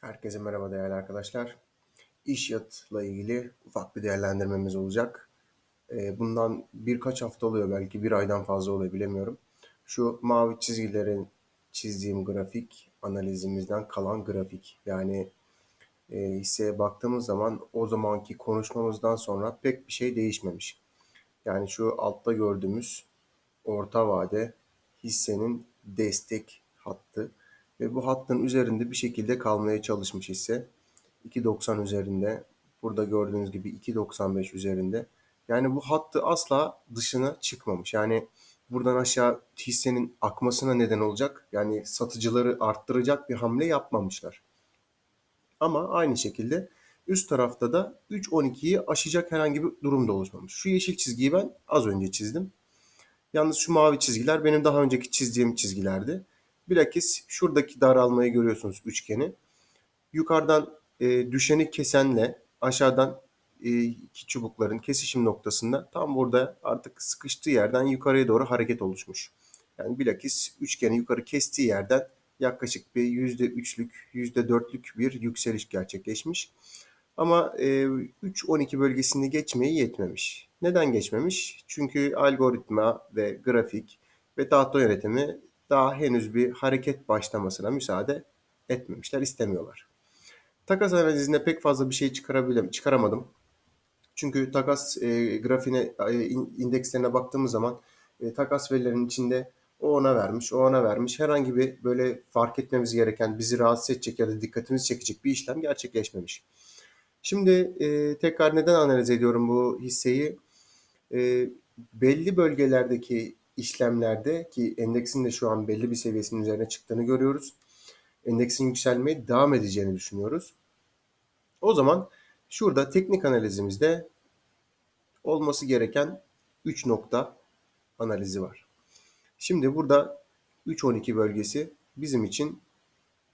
Herkese merhaba değerli arkadaşlar. İş yatla ilgili ufak bir değerlendirmemiz olacak. Ee, Bundan birkaç hafta oluyor belki bir aydan fazla oluyor bilemiyorum. Şu mavi çizgilerin çizdiğim grafik analizimizden kalan grafik. Yani e, hisseye baktığımız zaman o zamanki konuşmamızdan sonra pek bir şey değişmemiş. Yani şu altta gördüğümüz orta vade hissenin destek hattı ve bu hattın üzerinde bir şekilde kalmaya çalışmış hisse. 2.90 üzerinde. Burada gördüğünüz gibi 2.95 üzerinde. Yani bu hattı asla dışına çıkmamış. Yani buradan aşağı hissenin akmasına neden olacak. Yani satıcıları arttıracak bir hamle yapmamışlar. Ama aynı şekilde üst tarafta da 3.12'yi aşacak herhangi bir durum da oluşmamış. Şu yeşil çizgiyi ben az önce çizdim. Yalnız şu mavi çizgiler benim daha önceki çizdiğim çizgilerdi. Bilakis şuradaki daralmayı görüyorsunuz üçgeni. Yukarıdan e, düşeni kesenle aşağıdan e, iki çubukların kesişim noktasında tam burada artık sıkıştığı yerden yukarıya doğru hareket oluşmuş. Yani bilakis üçgeni yukarı kestiği yerden yaklaşık bir %3'lük, %4'lük bir yükseliş gerçekleşmiş. Ama e, 3-12 bölgesini geçmeyi yetmemiş. Neden geçmemiş? Çünkü algoritma ve grafik ve tahta yönetimi daha henüz bir hareket başlamasına müsaade etmemişler, istemiyorlar. Takas analizinde pek fazla bir şey çıkarabildim, çıkaramadım. Çünkü takas e, grafiğine, e, indekslerine baktığımız zaman e, takas verilerinin içinde o ona vermiş, o ona vermiş. Herhangi bir böyle fark etmemiz gereken, bizi rahatsız edecek ya da dikkatimizi çekecek bir işlem gerçekleşmemiş. Şimdi e, tekrar neden analiz ediyorum bu hisseyi? E, belli bölgelerdeki işlemlerde ki endeksin de şu an belli bir seviyesinin üzerine çıktığını görüyoruz. Endeksin yükselmeye devam edeceğini düşünüyoruz. O zaman şurada teknik analizimizde olması gereken 3 nokta analizi var. Şimdi burada 3-12 bölgesi bizim için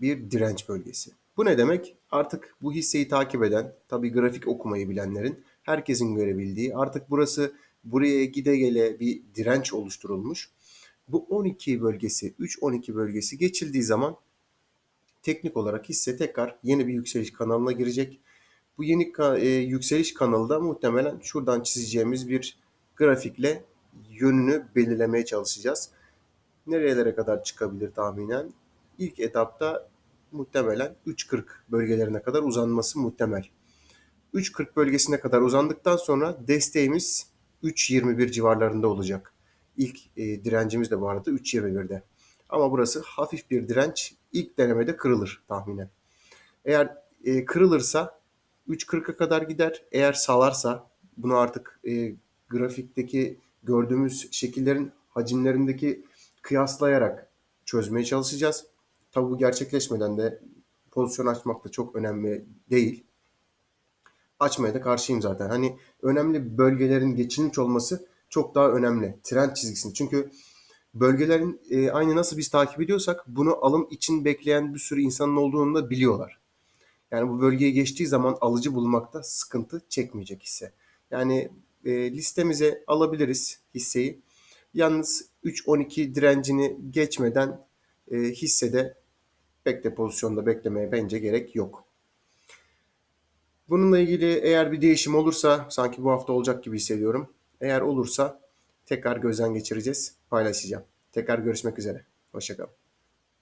bir direnç bölgesi. Bu ne demek? Artık bu hisseyi takip eden, tabii grafik okumayı bilenlerin, herkesin görebildiği, artık burası buraya gide gele bir direnç oluşturulmuş. Bu 12 bölgesi, 3-12 bölgesi geçildiği zaman teknik olarak hisse tekrar yeni bir yükseliş kanalına girecek. Bu yeni e, yükseliş kanalı da muhtemelen şuradan çizeceğimiz bir grafikle yönünü belirlemeye çalışacağız. Nerelere kadar çıkabilir tahminen? İlk etapta muhtemelen 3.40 bölgelerine kadar uzanması muhtemel. 3.40 bölgesine kadar uzandıktan sonra desteğimiz 3.21 civarlarında olacak. İlk e, direncimiz de bu arada 3.21'de. Ama burası hafif bir direnç. İlk denemede kırılır tahminen. Eğer e, kırılırsa 3.40'a kadar gider. Eğer salarsa bunu artık e, grafikteki gördüğümüz şekillerin hacimlerindeki kıyaslayarak çözmeye çalışacağız. Tabi bu gerçekleşmeden de pozisyon açmak da çok önemli değil. Açmaya da karşıyım zaten. Hani önemli bölgelerin geçilmiş olması çok daha önemli. Trend çizgisini. Çünkü bölgelerin e, aynı nasıl biz takip ediyorsak bunu alım için bekleyen bir sürü insanın olduğunu da biliyorlar. Yani bu bölgeye geçtiği zaman alıcı bulmakta sıkıntı çekmeyecek hisse. Yani e, listemize alabiliriz hisseyi. Yalnız 3.12 direncini geçmeden e, hissede pek de pozisyonda beklemeye bence gerek yok. Bununla ilgili eğer bir değişim olursa sanki bu hafta olacak gibi hissediyorum. Eğer olursa tekrar gözden geçireceğiz, paylaşacağım. Tekrar görüşmek üzere. Hoşçakalın.